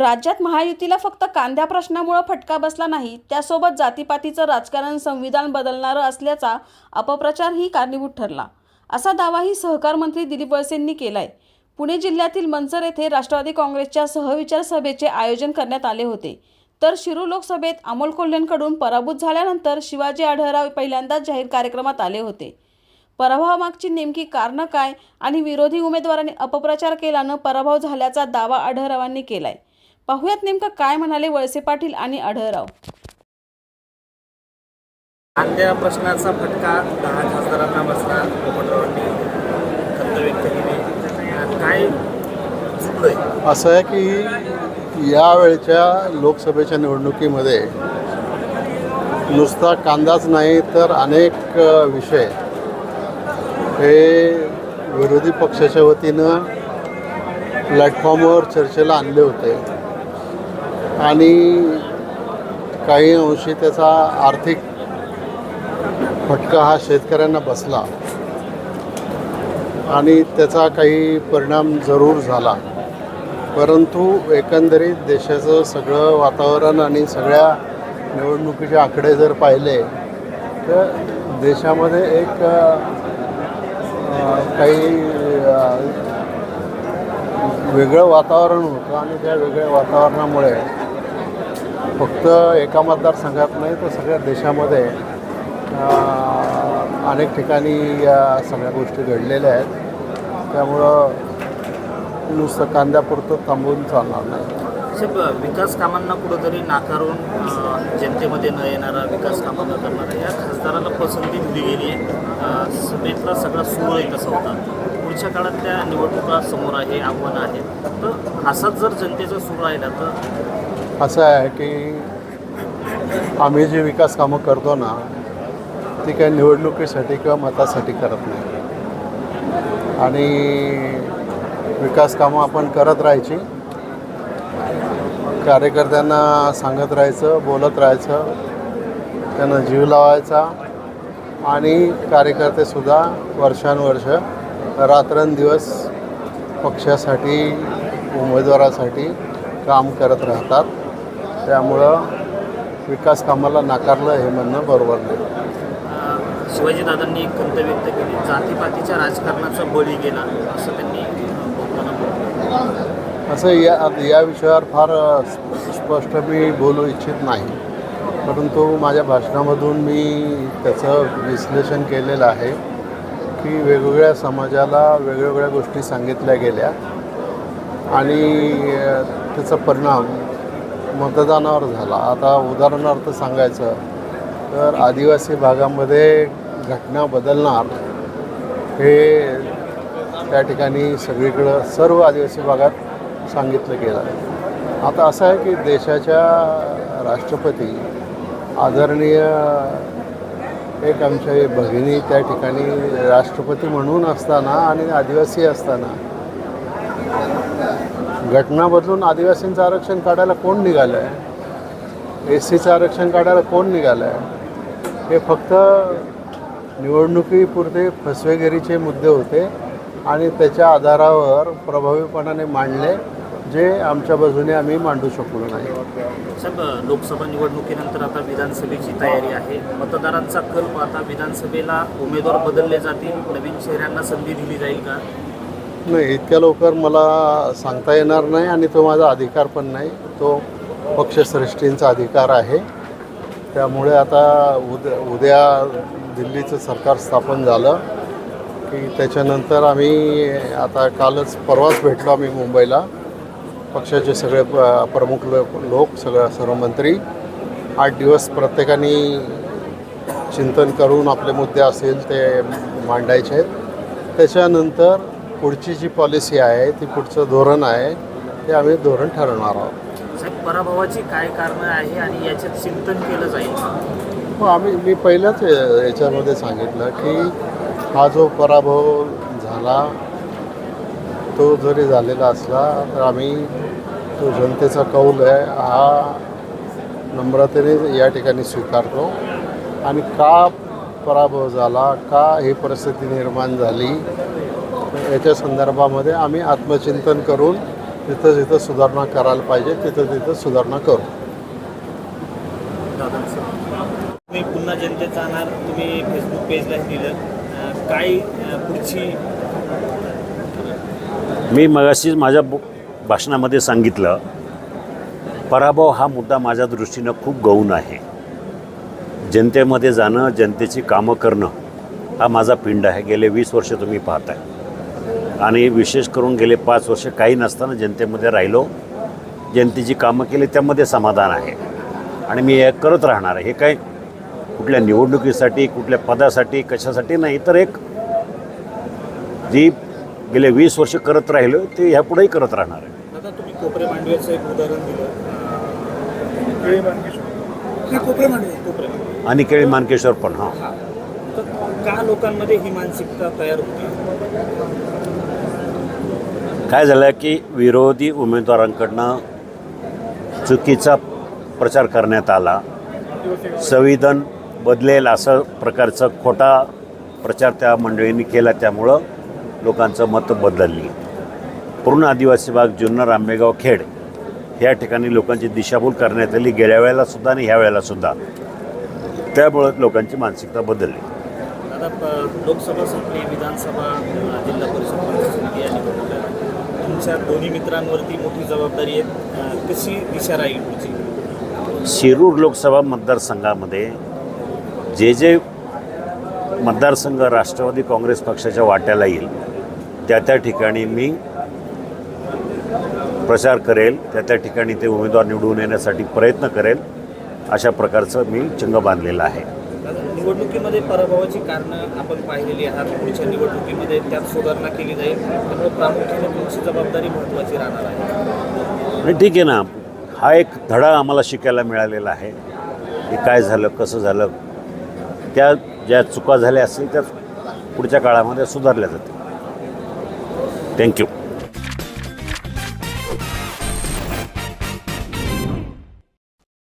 राज्यात महायुतीला फक्त कांद्या प्रश्नामुळे फटका बसला नाही त्यासोबत जातीपातीचं राजकारण संविधान बदलणारं असल्याचा अपप्रचारही कारणीभूत ठरला. असा दावाही सहकार मंत्री दिलीप वळसेंनी केलाय. पुणे जिल्ह्यातील मंचर येथे राष्ट्रवादी काँग्रेसच्या सहविचार सभेचे आयोजन करण्यात आले होते. तर शिरू लोकसभेत अमोल कोल्हेंकडून पराभूत झाल्यानंतर शिवाजी आढळराव पहिल्यांदाच जाहीर कार्यक्रमात आले होते. पराभवामागची नेमकी कारणं काय आणि विरोधी उमेदवारांनी अपप्रचार केल्यानं पराभव झाल्याचा दावा आढळरावांनी केलाय. पाहुयात नेमकं काय म्हणाले वळसे पाटील आणि आढळराव. कांद्या प्रश्नाचा फटका दहा खासदारांना बसला पोपटरावांनी खंत व्यक्त केली. काय चुकलंय? असं आहे की यावेळच्या लोकसभेच्या निवडणुकीमध्ये नुसता कांदाच नाही तर अनेक विषय. हे विरोधी पक्षाच्या वतीनं प्लॅटफॉर्मवर चर्चेला आणले होते. आणि काही अंशी त्याचा आर्थिक फटका हा शेतकऱ्यांना बसला. आणि त्याचा काही परिणाम जरूर झाला. परंतु एकंदरीत देशाचं सगळं वातावरण आणि सगळ्या निवडणुकीचे आकडे जर पाहिले तर देशामध्ये एक काही वेगळं वातावरण होतं आणि त्या वेगळ्या वातावरणामुळे फक्त एका मतदारसंघात नाही तर सगळ्या देशामध्ये अनेक ठिकाणी या सगळ्या गोष्टी घडलेल्या आहेत. त्यामुळं नुसतं कांद्यापुरतं थांबून चालणार नाही. विकास कामांना कुठंतरी नाकारून जनतेमध्ये न येणारा विकास कामं न करणारा या खासदाराला पसंती दिली गेली आहे. सभेतला सगळा सुरळीत कसा होता. पुढच्या काळात त्या निवडणुका समोर आहे आव्हानं आहेत. तर असाच जर जनतेचा सूर राहिला तर असं आहे की आम्ही जे विकास कामं करतो ना ती काही निवडणुकीसाठी किंवा मतासाठी करत नाही. आणि विकास कामं आपण करत राहायची. कार्यकर्त्यांना सांगत राहायचं बोलत राहायचं त्यांना जीव लावायचा आणि कार्यकर्तेसुद्धा वर्षानुवर्ष रात्रंदिवस पक्षासाठी उमेदवारासाठी काम करत राहतात. त्यामुळं विकास कामाला नाकारलं हे म्हणणं बरोबर नाही शिवाजीदादांनी एक खंत व्यक्त केली जातीपातीच्या राजकारणाचा बळी गेला असं त्यांनी बोलताना. असं या या विषयावर फार स्पष्ट मी बोलू इच्छित नाही परंतु माझ्या भाषणामधून मी त्याचं विश्लेषण केलेलं आहे की वेगवेगळ्या समाजाला वेगवेगळ्या गोष्टी सांगितल्या गेल्या आणि त्याचा परिणाम मतदानावर झाला. आता उदाहरणार्थ सांगायचं तर आदिवासी भागामध्ये घटना बदलणार हे त्या ठिकाणी सगळीकडं सर्व आदिवासी भागात सांगितलं गेलं. आता असं आहे की देशाच्या राष्ट्रपती आदरणीय एक आमच्या भगिनी त्या ठिकाणी राष्ट्रपती म्हणून असताना आणि आदिवासी असताना घटना बदलून आदिवासींचं आरक्षण काढायला कोण निघालं आहे एस सीचं आरक्षण काढायला कोण निघालं आहे हे फक्त निवडणुकीपुरते फसवेगिरीचे मुद्दे होते आणि त्याच्या आधारावर प्रभावीपणाने मांडले जे आमच्या बाजूने आम्ही मांडू शकलो नाही. साहेब लोकसभा निवडणुकीनंतर आता विधानसभेची तयारी आहे. मतदारांचा कल आता विधानसभेला उमेदवार बदलले जातील? नवीन चेहऱ्यांना संधी दिली जाईल का? नाही इतक्या लवकर मला सांगता येणार नाही आणि तो माझा अधिकार पण नाही. तो पक्षश्रेष्ठींचा अधिकार आहे. त्यामुळे आता उद्या उद्या दिल्लीचं सरकार स्थापन झालं की त्याच्यानंतर आम्ही आता कालच परवाच भेटलो आम्ही मुंबईला. पक्षाचे सगळे प- प्रमुख लोक लोक सगळ्या सर्व मंत्री. आठ दिवस प्रत्येकाने चिंतन करून आपले मुद्दे असेल ते मांडायचे आहेत. त्याच्यानंतर पुढची जी पॉलिसी आहे ती पुढचं धोरण आहे ते आम्ही धोरण ठरवणार आहोत. साहेब पराभवाची काय कारणं आहे आणि याच्यात चिंतन केलं जाईल? मग आम्ही मी पहिल्याच याच्यामध्ये सांगितलं की हा जो पराभव झाला तो जरी झालेला असला तर आम्ही तो जनतेचा कौल आहे हा नम्रतेने या ठिकाणी स्वीकारतो. आणि का पराभव झाला का ही परिस्थिती निर्माण झाली याच्या संदर्भामध्ये आम्ही आत्मचिंतन करून तिथं जिथं सुधारणा करायला पाहिजे तिथं तिथं सुधारणा करू. तुम्ही पुन्हा जनतेत जाणार तुम्ही फेसबुक पेजला दिलं. काय पुढची मी मगाशीच माझ्या बो- भाषणामध्ये सांगितलं पराभव हा मुद्दा माझ्या दृष्टीनं खूप गौण आहे. जनतेमध्ये जाणं जनतेची कामं करणं हा माझा पिंड आहे. गेले वीस वर्ष तुम्ही पाहताय. आणि विशेष करून गेले पाच वर्ष काही नसताना जनतेमध्ये राहिलो. जनतेची कामं केली त्यामध्ये समाधान आहे. आणि मी हे करत राहणार आहे. हे काय कुठल्या निवडणुकीसाठी कुठल्या पदासाठी कशासाठी नाही तर एक जी गेले वीस वर्ष करत राहिलो ते ह्यापुढेही करत राहणार आहे. तुम्ही कोपरे मांडव्याचं एक उदाहरण दिलं. कोपरे कोपरे आणि केळी मानकेश्वर पण हां. का लोकांमध्ये ही मानसिकता तयार होती? काय झालं की विरोधी उमेदवारांकडनं चुकीचा प्रचार करण्यात आला. संविधान बदलेल असं प्रकारचा खोटा प्रचार त्या मंडळींनी केला त्यामुळं लोकांचं मत बदलली. पूर्ण आदिवासी भाग जुन्नर आंबेगाव खेड या ठिकाणी लोकांची दिशाभूल करण्यात आली. गेल्या वेळेलासुद्धा आणि ह्या वेळेलासुद्धा त्यामुळं लोकांची मानसिकता बदलली. आता लोकसभा संपली विधानसभा जिल्हा परिषद पंचायत आणि तुमच्या दोन्ही मित्रांवरती मोठी जबाबदारी आहे. कशी दिशा राहील तुमची शिरूर लोकसभा मतदारसंघामध्ये जे जे मतदारसंघ राष्ट्रवादी काँग्रेस पक्षाच्या वाट्याला येईल त्या त्या ठिकाणी मी प्रचार करेल त्या त्या ठिकाणी ते उमेदवार निवडून येण्यासाठी प्रयत्न करेल अशा प्रकारचं मी चंग बांधलेलं आहे. निवडणुकीमध्ये पराभवाची कारणं आपण पाहिलेली आहात. पुढच्या निवडणुकीमध्ये त्यात सुधारणा केली जाईल. त्यामुळे प्रामुख्याने तुमची जबाबदारी महत्त्वाची राहणार आहे. आणि ठीक आहे ना हा एक धडा आम्हाला शिकायला मिळालेला आहे. की काय झालं कसं झालं त्या ज्या चुका झाल्या असतील त्या पुढच्या काळामध्ये सुधारल्या जातील. थँक्यू